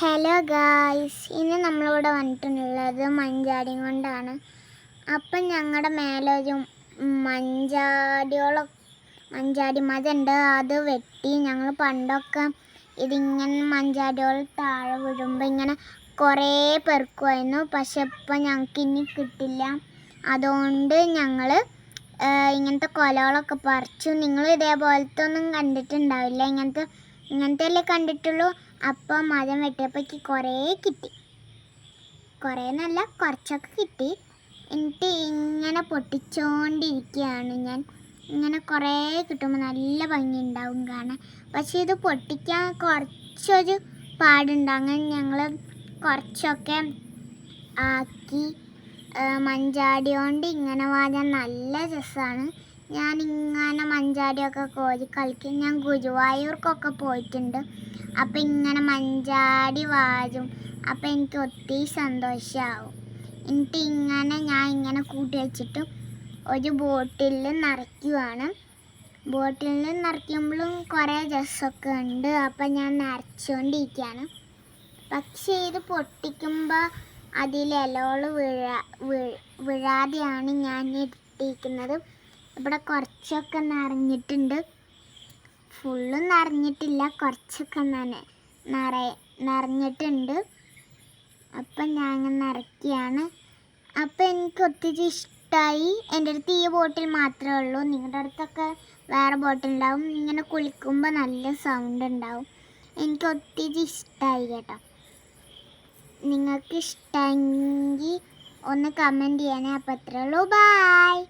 Hello guys ഇനി നമ്മളിവിടെ വന്നിട്ടുള്ളത് മഞ്ചാടി കൊണ്ടാണ്. അപ്പം ഞങ്ങളുടെ മേലെ ഒരു മഞ്ചാടിയോളം മഞ്ചാടി മതുണ്ട്. അത് വെട്ടി ഞങ്ങൾ പണ്ടൊക്കെ ഇതിങ്ങനെ മഞ്ചാടിയോളം താഴെ വിടുമ്പോൾ ഇങ്ങനെ കുറേ പെറുക്കുമായിരുന്നു പക്ഷെ ഇപ്പം ഞങ്ങൾക്ക് ഇനി കിട്ടില്ല. അതുകൊണ്ട് ഞങ്ങൾ ഇങ്ങനത്തെ കൊലകളൊക്കെ പറിച്ചു. നിങ്ങൾ ഇതേപോലത്തെ ഒന്നും കണ്ടിട്ടുണ്ടാവില്ല. ഇങ്ങനത്തെ ഇങ്ങനത്തെ അല്ലേ കണ്ടിട്ടുള്ളൂ. അപ്പം മരം വെട്ടിയപ്പോഴേക്ക് കുറേ കിട്ടി. കുറേ നല്ല കുറച്ചൊക്കെ കിട്ടി. എന്നിട്ട് ഇങ്ങനെ പൊട്ടിച്ചോണ്ടിരിക്കുകയാണ് ഞാൻ. ഇങ്ങനെ കുറേ കിട്ടുമ്പോൾ നല്ല ഭംഗി ഉണ്ടാവും കാണാൻ. പക്ഷേ ഇത് പൊട്ടിക്കാൻ കുറച്ചൊരു പാടുണ്ട്. അങ്ങനെ ഞങ്ങൾ കുറച്ചൊക്കെ ആക്കി മഞ്ചാടിയോണ്ട് ഇങ്ങനെ വാങ്ങാൻ നല്ല രസമാണ് ഞാൻ ഇങ്ങനെ മഞ്ചാടിയൊക്കെ കോരി കളിക്കും. ഞാൻ ഗുരുവായൂർക്കൊക്കെ പോയിട്ടുണ്ട്. അപ്പം ഇങ്ങനെ മഞ്ചാടി വാരും. അപ്പം എനിക്ക് ഒത്തിരി സന്തോഷമാവും എന്നിട്ട് ഇങ്ങനെ ഞാൻ ഇങ്ങനെ കൂട്ടി വെച്ചിട്ട് ഒരു ബോട്ടിൽ നിറയ്ക്കുവാണ്. ബോട്ടിൽ നിറയ്ക്കുമ്പോഴും കുറേ രസമൊക്കെ ഉണ്ട്. അപ്പം ഞാൻ നിറച്ചുകൊണ്ടിരിക്കുകയാണ് പക്ഷേ ഇത് പൊട്ടിക്കുമ്പോൾ അതിൽ ഇലകൾ വീഴ്- വീഴാതെയാണ് ഞാൻ ഇട്ടിരിക്കുന്നത്. ഇവിടെ കുറച്ചൊക്കെ നിറഞ്ഞിട്ടുണ്ട്. ഫുള്ളും നിറഞ്ഞിട്ടില്ല കുറച്ചൊക്കെ തന്നെ നിറ നിറഞ്ഞിട്ടുണ്ട്. അപ്പം ഞാൻ നിറയ്ക്കുകയാണ് അപ്പം എനിക്ക് ഒത്തിരി ഇഷ്ടമായി എന്റെ അടുത്ത് ഈ ബോട്ടിൽ മാത്രമേ ഉള്ളൂ. നിങ്ങളുടെ അടുത്തൊക്കെ വേറെ ബോട്ടിൽ ഉണ്ടാവും. ഇങ്ങനെ കുളിക്കുമ്പോൾ നല്ല സൗണ്ട് ഉണ്ടാവും. എനിക്ക് ഒത്തിരി ഇഷ്ടമായി കേട്ടോ. നിങ്ങൾക്ക് ഇഷ്ടമെങ്കിൽ ഒന്ന് കമന്റ് ചെയ്യണേ അപ്പം അത്രേ ഉള്ളൂ. ബായ്